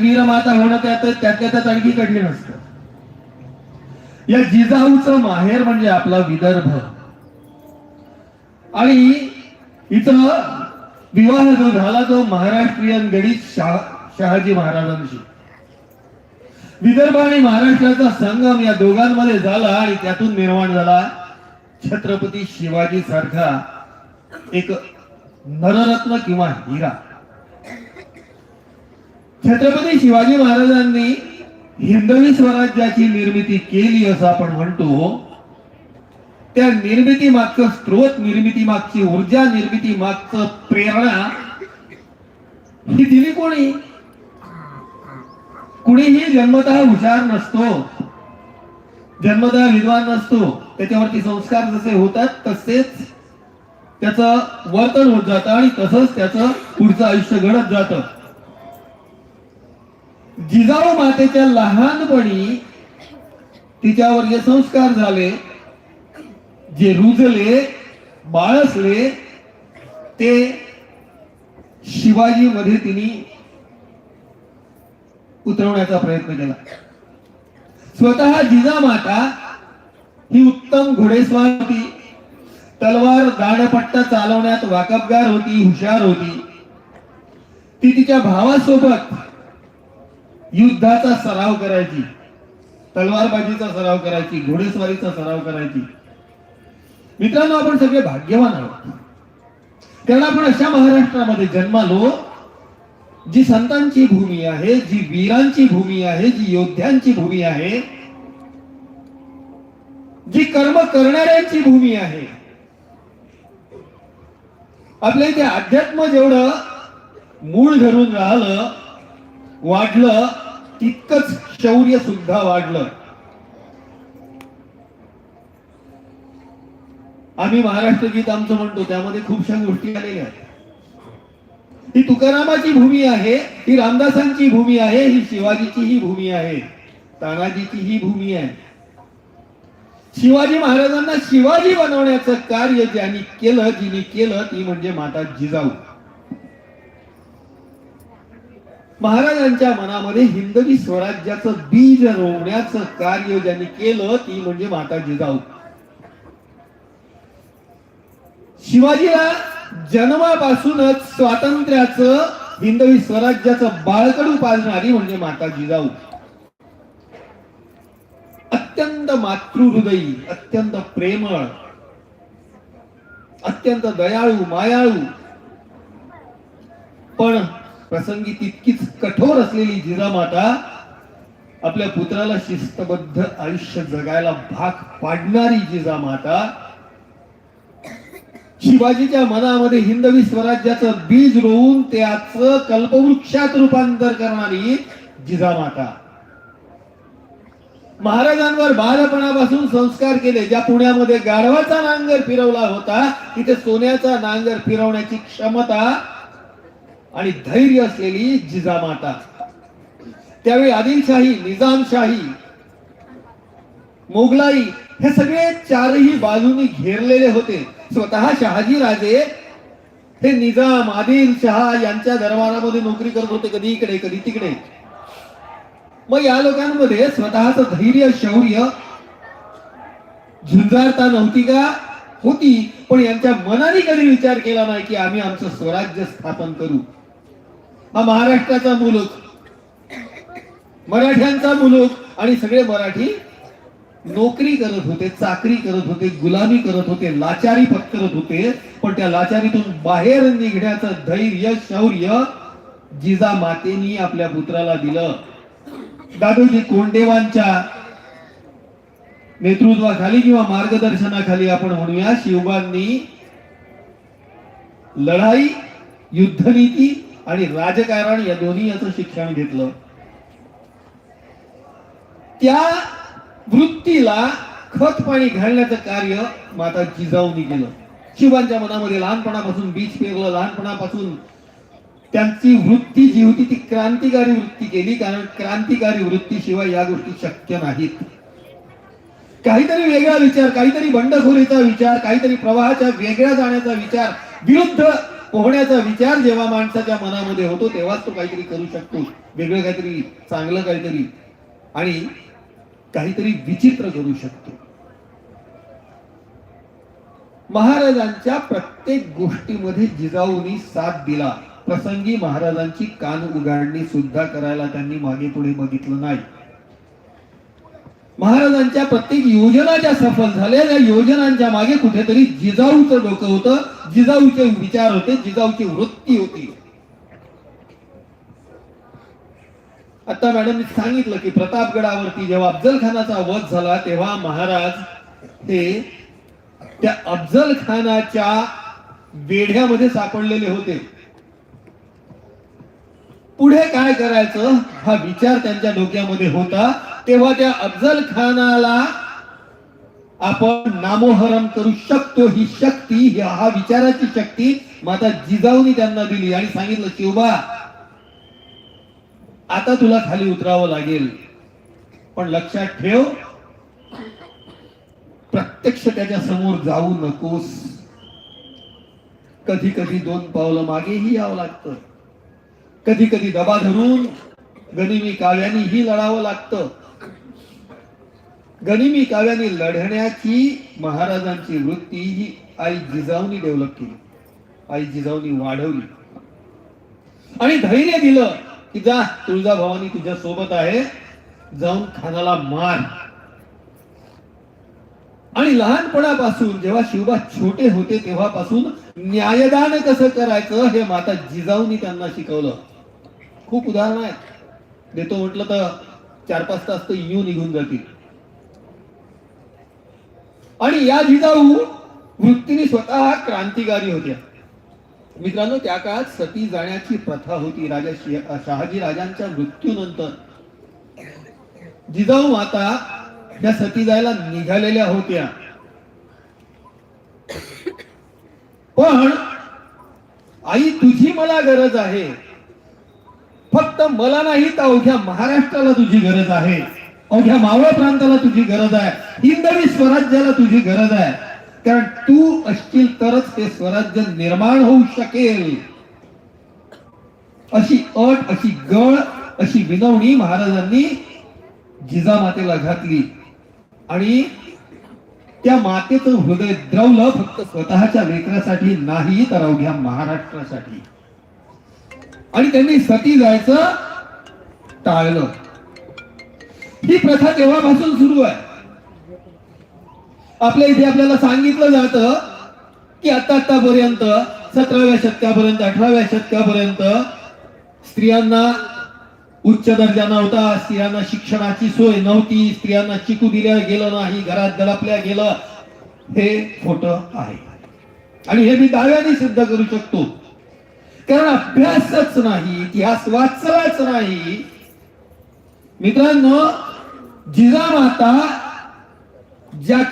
वीरमाता होणं त्यात त्यातल्या त्यात आणखी कठीण असत. या जिजाऊचं माहेर म्हणजे आपला विदर्भ. आणि इथं विवाह जो झाला तो महाराष्ट्रीयन गणित शाह शहाजी महाराजांशी. विदर्भ आणि महाराष्ट्राचा संगम या दोघांमध्ये झाला आणि त्यातून निर्माण झाला छत्रपती शिवाजी सारखा एक नररत्न किंवा हिरा. छत्रपती शिवाजी महाराजांनी हिंदवी स्वराज्याची निर्मिती केली असं आपण म्हणतो. त्या निर्मिती मागचं स्त्रोत निर्मिती मागची ऊर्जा निर्मिती मागचं प्रेरणा ही दिली कोणी? कुणीही जन्मतः हुशार नसतो. जन्मतः विद्वान नसतो. त्याच्यावरती संस्कार जसे होतात तसेच त्याचं वर्तन होत जातं आणि तसंच त्याचं पुढचं आयुष्य घडत जातं. जिजाऊ मातेच्या लहानपणी तिच्यावर जे संस्कार झाले. जे रुजले बाळसले ते शिवाजी मध्ये तिने उतरवण्याचा प्रयत्न केला. स्वतः जिजामाता ही उत्तम घोडेस्वार होती. तलवार दाडपट्टा चालवण्यात वाकबगार होती हुशार होती. ती तिच्या भावासोबत युद्धाचा सराव करायची तलवारबाजीचा सराव करायची घोडेस्वारीचा सराव करायची. मित्रांनो आपण सगळे भाग्यवान आहोत. कारण आपण अशा महाराष्ट्रामध्ये जन्मालो जी संतांची भूमी आहे जी वीरांची भूमी आहे जी योद्ध्यांची भूमी आहे जी कर्म करणाऱ्यांची भूमी आहे. आपल्या इथे अध्यात्म जेवढं मूळ धरून राहिलं वाढलं तितकंच शौर्य सुद्धा वाढलं. आम्ही महाराष्ट्र गीत आमचं म्हणतो त्यामध्ये खूपशा गोष्टी आलेल्या आहेत. ही तुकारामाची भूमी आहे ही रामदासांची भूमी आहे ही शिवाजीची ही भूमी आहे तानाजीची ही भूमी आहे. शिवाजी महाराजांना शिवाजी बनवण्याचं कार्य ज्यांनी केलं जिने केलं ती म्हणजे माता जिजाऊ. महाराजांच्या मनामध्ये हिंदवी स्वराज्याचं बीज रोवण्याचं कार्य ज्यांनी केलं ती म्हणजे माता जिजाऊ शिवाजीला जन्मापासूनच स्वातंत्र्याचं हिंदवी स्वराज्याचं बाळकडू पाजणारी म्हणजे माता जिजाऊ अत्यंत मातृहृदयी अत्यंत प्रेमळ अत्यंत दयाळू मायाळू. पण प्रसंगी तितकीच कठोर असलेली जिजामाता आपल्या पुत्राला शिस्तबद्ध आयुष्य जगायला भाग पाडणारी जिजामाता शिवाजीच्या मनामध्ये हिंदवी स्वराज्याचं बीज रोवून त्याच कल्पवृक्षात रूपांतर करणारी जिजामाता. महाराजांवर बालपणापासून संस्कार केले ज्या पुण्यामध्ये गाढवाचा नांगर फिरवला होता तिथे सोन्याचा नांगर फिरवण्याची क्षमता आणि धैर्य असलेली जिजामाता त्यावेळी आदिलशाही निजामशाही मोगलाई हे सगळे चारही बाजूनी घेरलेले होते. स्वतः शहाजी राजे हे निजाम आदिलशहा यांच्या दरबारामध्ये नोकरी करत होते कधी इकडे कधी तिकडे. मग या लोकांमध्ये स्वतःच धैर्य शौर्य झुंजारता नव्हती का? होती. पण यांच्या मनाने कधी विचार केला नाही की आम्ही आमचं स्वराज्य स्थापन करू? हा महाराष्ट्राचा मुलूक. मराठ्यांचा मुलूक आणि सगळे मराठी नोकरी करत होते चाकरी करत होते गुलामी करत होते लाचारी पत्करत होते. पण त्या लाचारीतून बाहेर निघण्याचं धैर्य शौर्य जिजा मातेनी आपल्या पुत्राला दिलं. दादोजी कोंडेवांच्या नेतृत्वाखाली किंवा मार्गदर्शनाखाली आपण म्हणूया शिवबांनी लढाई युद्धनीती आणि राजकारण या दोन्ही याचं शिक्षण घेतलं. त्या वृत्तीला खत पाणी घालण्याचं कार्य माता जिजाऊनी केलं. शिवांच्या मनामध्ये लहानपणापासून बीज पेरलं. लहानपणापासून त्यांची वृत्ती जी होती ती क्रांतिकारी वृत्ती केली कारण क्रांतिकारी वृत्तीशिवाय या गोष्टी शक्य नाहीत. काहीतरी वेगळा विचार काहीतरी बंडखोरीचा विचार काहीतरी प्रवाहाच्या वेगळ्या जाण्याचा विचार विरुद्ध पोहण्याचा विचार जेव्हा माणसाच्या मनामध्ये होतो तेव्हाच तो काहीतरी करू शकतो. वेगळं काहीतरी चांगलं काहीतरी. आणि काहीतरी विचित्र करू शकतो. महाराजांच्या प्रत्येक गोष्टीमध्ये जिजाऊनी साथ दिला. प्रसंगी महाराजांची कान उघडणी सुद्धा करायला त्यांनी मागे पुढे बघितलं नाही. महाराजांच्या प्रत्येक योजना ज्या सफल झाल्या त्या योजनांच्या मागे कुठेतरी जिजाऊचं डोकं होतं. जिजाऊचे विचार होते जिजाऊची वृत्ती होती. आता मॅडमनी सांगितलं की प्रतापगडावरती जेव्हा अफजल खानाचा वध झाला तेव्हा महाराज हे त्या अफजल खानाच्या वेढ्यामध्ये सापडलेले होते. पुढे काय करायचं? हा विचार त्यांच्या डोक्यामध्ये होता. तेव्हा त्या अफजल खानाला आपण नामोहरम करू शकतो ही शक्ती हा विचाराची शक्ती माता जिजाऊनी त्यांना दिली आणि सांगितलं शिवबा आता तुला खाली उतरावं लागेल. पण लक्षात ठेव प्रत्यक्ष त्याच्यासमोर जाऊ नकोस. कधी कधी दोन पावलं मागेही यावं लागतं. कधी कधी दबा धरून गनिमी काव्यानीही लढावं लागतं. गनिमी काव्याने लढण्याची महाराजांची वृत्ती ही आई जिजाऊनी डेव्हलप केली. आई जिजाऊनी वाढवली. आणि धैर्य दिलं की जा तुळजाभवानी तुझ्या सोबत आहे. जाऊन खानाला मार. आणि लहानपणापासून जेव्हा शिवबा छोटे होते तेव्हापासून न्यायदान कसं करायचं हे माता जिजाऊनी त्यांना शिकवलं. खूप उदाहरण आहेत. देतो म्हटलं तर चार पाच तास तर येऊ निघून जातील. आणि या जिजाऊ वृत्तीने स्वतः क्रांतिकारी होत्या. मित्रांनो त्या काळात सती जाण्याची प्रथा होती. राजा शहाजी राजांच्या मृत्यूनंतर. जिजाऊ माता या सती जायला निघालेल्या होत्या. पण आई तुझी मला गरज आहे. फक्त मला नाही तर अवघ्या महाराष्ट्राला तुझी गरज आहे. अवघ्या मावळ प्रांताला तुझी गरज आहे. हिंदवी स्वराज्याला तुझी गरज आहे. कारण तू असशील तरच ते स्वराज्य निर्माण होऊ शकेल. अशी अट अशी गळ अशी विनवणी महाराजांनी जिजामातेला घातली. आणि त्या मातेचं हृदय द्रवलं फक्त स्वतःच्या लेकरासाठी नाही तर अवघ्या महाराष्ट्रासाठी. आणि त्यांनी सती जायचं टाळलं. ही प्रथा तेव्हापासून सुरू आहे. आपल्या इथे आपल्याला सांगितलं जातं की आता आतापर्यंत सतराव्या शतकापर्यंत अठराव्या शतकापर्यंत स्त्रियांना उच्च दर्जा नव्हता स्त्रियांना शिक्षणाची सोय नव्हती स्त्रियांना चिकू दिल्या गेलं नाही घरात दडपल्या गेलं. हे खोट आहे. आणि हे मी दाव्याने सिद्ध करू शकतो. कारण अभ्यासच नाही इतिहास वाचलाच नाही. मित्रांनो जिजामाता ज्या